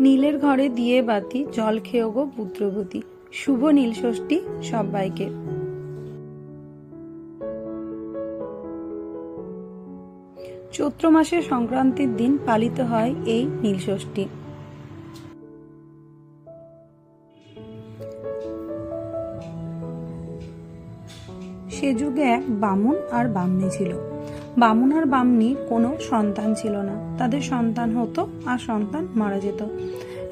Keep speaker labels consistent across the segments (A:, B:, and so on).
A: নীলের ঘরে দিয়ে বাতি, জল খেয়ে গো পুত্রবতী। শুভ নীল ষষ্ঠী সবাইকে। চৈত্র মাসের সংক্রান্তির দিন পালিত হয় এই নীল যুগে এক বামুন আর বামনি ছিল। বামুন আর বামনির কোনো সন্তান ছিল না। তাদের সন্তান হতো আর সন্তান মারা যেত।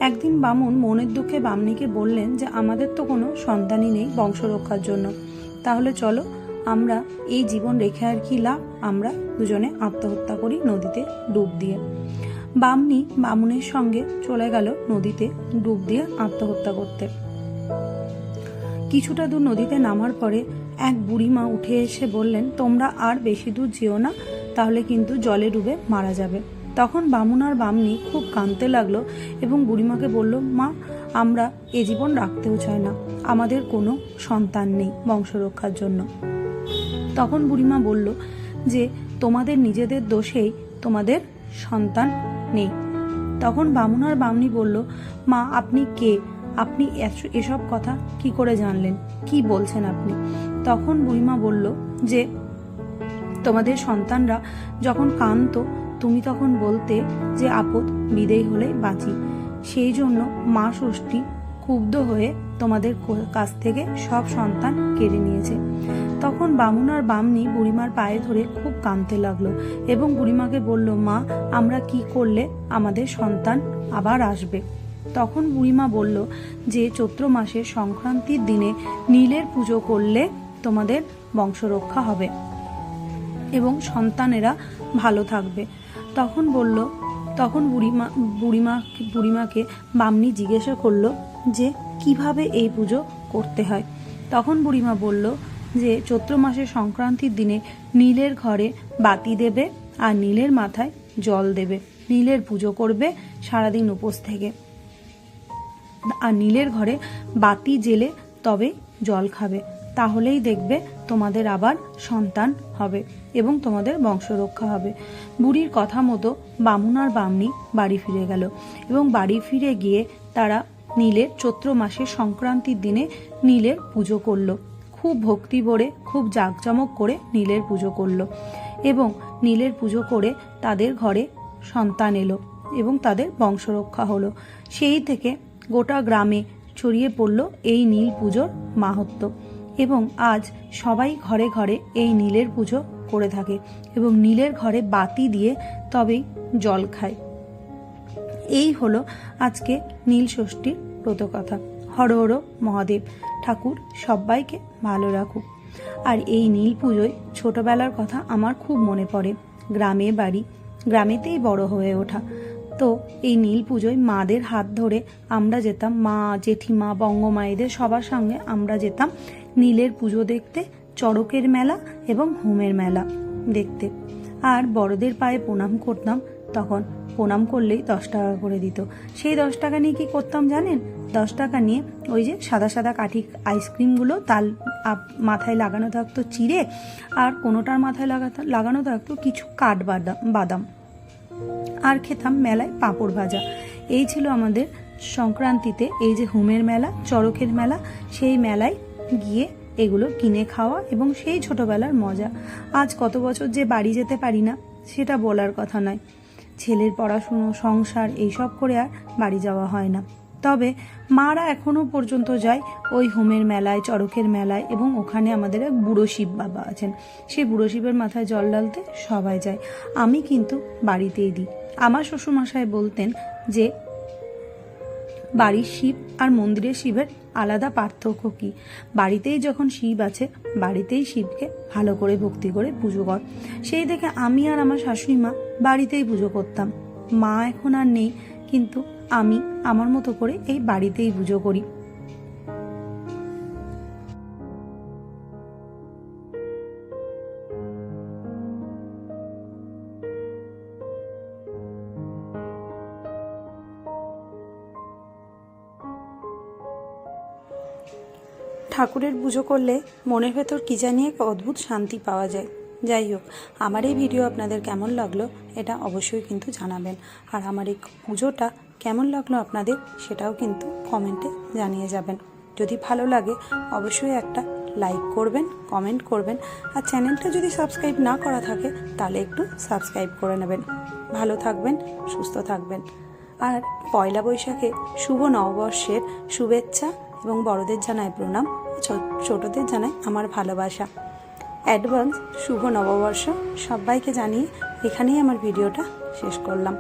A: একদিন বামুন মনের দুঃখে বামনিকে বললেন যে, আমাদের তো কোনো সন্তানই নেই বংশ রক্ষার জন্য। তাহলে চলো, আমরা এই জীবন রেখে আর কি লাভ? আমরা দুজনে আত্মহত্যা করি নদীতে ডুব দিয়ে। বামনি বামুনের সঙ্গে চলে গেল নদীতে ডুব দিয়ে আত্মহত্যা করতে। কিছুটা দূর নদীতে নামার পরে এক বুড়িমা উঠে এসে বললেন, তোমরা আর বেশি দূর যেও না, তাহলে কিন্তু জলে ডুবে মারা যাবে। তখন বামুন আর বামনি খুব কাঁদতে লাগল এবং বুড়িমাকে বলল, মা, আমরা এ জীবন রাখতেও চাই না, আমাদের কোনো সন্তান নেই বংশ রক্ষার জন্য। তখন বুড়িমা বলল, যে তোমাদের নিজেদের দোষেই তোমাদের সন্তান নেই। তখন বামুন আর বামনি বলল, মা, আপনি কে? আপনি এস- এসব কথা কি করে জানলেন? কি বলছেন আপনি? তখন বুড়িমা বলল, যে, তোমাদের সন্তানরা যখন কাঁদতো, তুমি তখন বলতে যে, আপদ বিদেয় হলে বাঁচি। সেই জন্য মা ষষ্ঠী ক্ষুব্ধ হয়ে তোমাদের কাছ থেকে সব সন্তান কেড়ে নিয়েছে। তখন বামুন আর বামনি বুড়িমার পায়ে ধরে খুব কাঁদতে লাগল এবং বুড়িমাকে বলল, মা, আমরা কি করলে আমাদের সন্তান আবার আসবে? তখন বুড়িমা বলল, যে, চৈত্র মাসের সংক্রান্তির দিনে নীলের পুজো করলে তোমাদের বংশরক্ষা হবে এবং সন্তানেরা ভালো থাকবে। তখন বলল, তখন বুড়িমা বুড়িমা, বুড়িমাকে বামনি জিজ্ঞাসা করল যে, কীভাবে এই পুজো করতে হয়? তখন বুড়িমা বলল যে, চৈত্র মাসের সংক্রান্তির দিনে নীলের ঘরে বাতি দেবে আর নীলের মাথায় জল দেবে। নীলের পুজো করবে সারাদিন উপোস থেকে। আর নীলের ঘরে বাতি জেলে তবে জল খাবে। তাহলেই দেখবে তোমাদের আবার সন্তান হবে এবং তোমাদের বংশ রক্ষা হবে। বুড়ির কথা মতো বামুন আর বামনি বাড়ি ফিরে গেল এবং বাড়ি ফিরে গিয়ে তারা নীলের চৈত্র মাসের সংক্রান্তির দিনে নীলের পুজো করল। খুব ভক্তি ভরে, খুব জাঁকজমক করে নীলের পুজো করল এবং নীলের পুজো করে তাদের ঘরে সন্তান এলো এবং তাদের বংশরক্ষা হলো। সেই থেকে গোটা গ্রামে ছড়িয়ে পড়ল এই নীল পুজোর মাহাত্ম্য। এবং আজ সবাই ঘরে ঘরে এই নীলের পুজো করে থাকে এবং নীলের ঘরে বাতি দিয়ে তবেই জল খায়। এই হলো আজকে নীল ষষ্ঠীর ব্রতকথা। হর হর মহাদেব, ঠাকুর সবাইকে ভালো রাখুক। আর এই নীল পুজোয় ছোটবেলার কথা আমার খুব মনে পড়ে। গ্রামে বাড়ি, গ্রামেতেই বড় হয়ে ওঠা। তো এই নীল পুজোয় মাদের হাত ধরে আমরা যেতাম, মা, জেঠিমা, বঙ্গমায়েদের সবার সঙ্গে আমরা যেতাম নীলের পুজো দেখতে, চড়কের মেলা এবং হোমের মেলা দেখতে। আর বড়দের পায়ে প্রণাম করতাম, তখন প্রণাম করলেই দশ টাকা করে দিত। সেই দশ টাকা নিয়ে কি করতাম জানেন? দশ টাকা নিয়ে ওই যে সাদা সাদা কাঠি আইসক্রিমগুলো তাল মাথায় লাগানো থাকতো চিড়ে, আর কোনোটার মাথায় লাগানো থাকতো কিছু কাঠ বাদাম বাদাম। আর খেতাম মেলায় পাঁপড় ভাজা। এই ছিল আমাদের সংক্রান্তিতে এই যে হোমের মেলা, চড়কের মেলা, সেই মেলায় গিয়ে এগুলো কিনে খাওয়া এবং সেই ছোটবেলার মজা। আজ কত বছর যে বাড়ি যেতে পারি না, সেটা বলার কথা নয়। ছেলের পড়াশুনো, সংসার, এইসব করে আর বাড়ি যাওয়া হয় না। তবে মারা এখনও পর্যন্ত যায় ওই হোমের মেলায়, চড়কের মেলায় এবং ওখানে আমাদের এক বুড়ো শিব বাবা আছেন। সেই বুড়ো শিবের মাথায় জল ডালতে সবাই যায়। আমি কিন্তু বাড়িতেই দিই। আমার শ্বশুরমশাই বলতেন যে, বাড়ির শিব আর মন্দিরের শিবের আলাদা পার্থক্য কি? বাড়িতেই যখন শিব আছে, বাড়িতেই শিবকে ভালো করে ভক্তি করে পুজো কর। সেই দেখে আমি আর আমার শাশুড়ি মা বাড়িতেই পুজো করতাম। মা এখন আর নেই, কিন্তু আমি আমার মতো করে এই বাড়িতেই পুজো করি। ঠাকুরের পুজো করলে মনের ভেতর কি জানি এক অদ্ভুত শান্তি পাওয়া যায়। যাই হোক, আমার এই ভিডিও আপনাদের কেমন লাগল এটা অবশ্যই কিন্তু জানাবেন। আর আমার এই পুজোটা কেমন লাগল আপনাদের সেটাও কিন্তু কমেন্টে জানিয়ে যাবেন। যদি ভালো লাগে অবশ্যই একটা লাইক করবেন, কমেন্ট করবেন। আর চ্যানেলটা যদি সাবস্ক্রাইব না করা থাকে তাহলে একটু সাবস্ক্রাইব করে নেবেন। ভালো থাকবেন, সুস্থ থাকবেন। আর পয়লা বৈশাখে শুভ নববর্ষের শুভেচ্ছা এবং বড়দের জানায় প্রণাম ছোটদের জানায় আমার ভালোবাসা। অ্যাডভান্স শুভ নববর্ষ সবাইকে জানিয়ে এখানেই আমার ভিডিওটা শেষ করলাম।